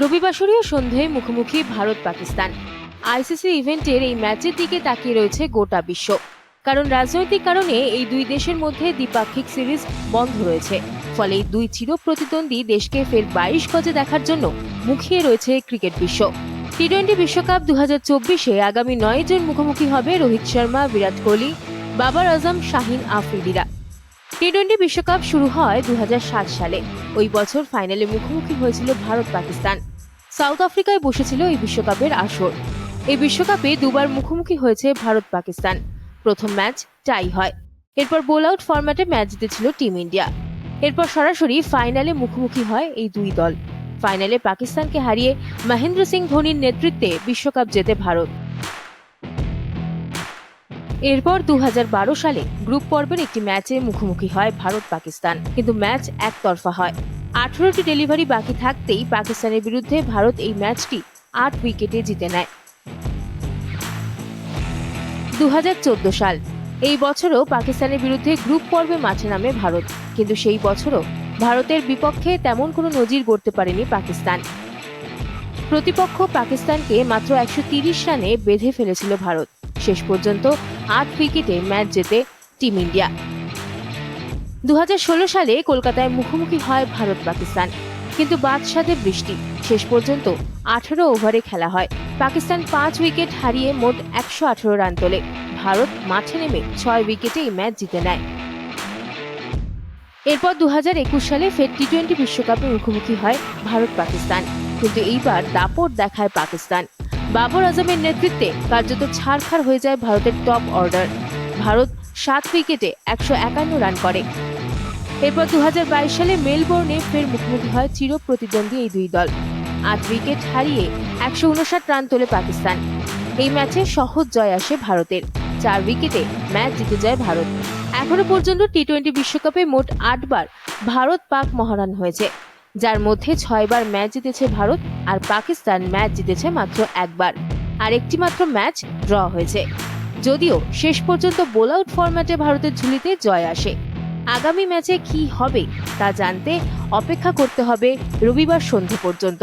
রবিবাসরীয় সন্ধ্যায় মুখোমুখি ভারত পাকিস্তান আইসিসি ইভেন্টের এই ম্যাচের দিকে তাকিয়ে রয়েছে গোটা বিশ্ব। কারণ রাজনৈতিক কারণে এই দুই দেশের মধ্যে দ্বিপাক্ষিক সিরিজ বন্ধ রয়েছে। ফলে দুই চির প্রতিদ্বন্দ্বী দেশকে ফের বাইশ গজে দেখার জন্য মুখিয়ে রয়েছে ক্রিকেট বিশ্ব। টি টোয়েন্টি বিশ্বকাপ দু হাজার চব্বিশে আগামী নয় জন মুখোমুখি হবে রোহিত শর্মা, বিরাট কোহলি, বাবার আজম, শাহিন আফ্রিদিরা। টি টোয়েন্টি বিশ্বকাপ শুরু হয় দু হাজার সাত সালে। ওই বছর ফাইনালে মুখোমুখি হয়েছিল ভারত পাকিস্তান সাউথ আফ্রিকায় বসেছিল এই বিশ্বকাপের আসর। এই বিশ্বকাপে দুবার মুখোমুখি হয়েছে ভারত পাকিস্তান প্রথম ম্যাচ টাই হয়। এরপর বোল আউট ফরম্যাটে ম্যাচ জিতেছিল টিম ইন্ডিয়া। এরপর সরাসরি ফাইনালে মুখোমুখি হয় এই দুই দল। ফাইনালে পাকিস্তানকে হারিয়ে মহেন্দ্র সিং ধোনির নেতৃত্বে বিশ্বকাপ জেতে ভারত। এরপর দু হাজার বারো সালে গ্রুপ পর্বের একটি ম্যাচে মুখোমুখি হয় ভারত পাকিস্তান কিন্তু ম্যাচ একতরফা হয়। আঠারোটি ডেলিভারি বাকি থাকতেই পাকিস্তানের বিরুদ্ধে ভারত এই ম্যাচটি আট উইকেটে জিতে নেয়। দু হাজার চোদ্দ সাল। এই বছরও পাকিস্তানের বিরুদ্ধে গ্রুপ পর্বে মাঠে নামে ভারত। কিন্তু সেই বছরও ভারতের বিপক্ষে তেমন কোনো নজির গড়তে পারেনি পাকিস্তান। প্রতিপক্ষ পাকিস্তানকে মাত্র একশো রানে বেঁধে ফেলেছিল ভারত। শেষ পর্যন্ত আট উইকেটে ম্যাচ জেতে টিম ইন্ডিয়া দু হাজার ষোলো সালে কলকাতায় মুখোমুখি হয় ভারত পাকিস্তান। কিন্তু বাদশাদে বৃষ্টি। শেষ পর্যন্ত আঠারো ওভারে খেলা হয়। পাকিস্তান পাঁচ উইকেট হারিয়ে মোট একশো আঠারো রান তোলে। ভারত মাঠে নেমে ছয় উইকেটে এই ম্যাচ জিতে নেয়। এরপর দুহাজার একুশ সালে ফের টি টোয়েন্টি বিশ্বকাপে মুখোমুখি হয় ভারত পাকিস্তান। কিন্তু এইবার দাপট দেখায় পাকিস্তান। বাবর আজমের নেতৃত্বে কার্যত ছাড়খাড় হয়ে যায় ভারতের টপ অর্ডার ভারত সাত উইকেটে একশো একান্ন রান করে। এরপর দু হাজার বাইশ সালে মেলবোর্নে ফের মুখোমুখি হয় চির প্রতিদ্বন্দ্বী এই দুই দল। আট উইকেট হারিয়ে একশো উনষাট রান তোলে পাকিস্তান। এই ম্যাচে সহজ জয় আসে ভারতের। চার উইকেটে ম্যাচ জিতে যায় ভারত। এখনও পর্যন্ত টি টোয়েন্টি বিশ্বকাপে মোট আটবার ভারত পাক মহারান হয়েছে। যার মধ্যে ছয়বার ম্যাচ জিতেছে ভারত আর পাকিস্তান ম্যাচ জিতেছে মাত্র একবার। আর একটি মাত্র ম্যাচ ড্র হয়েছে। যদিও শেষ পর্যন্ত বোল আউট ফরম্যাটে ভারতের ঝুলিতে জয় আসে। আগামী ম্যাচে কি হবে তা জানতে অপেক্ষা করতে হবে রবিবার সন্ধে পর্যন্ত।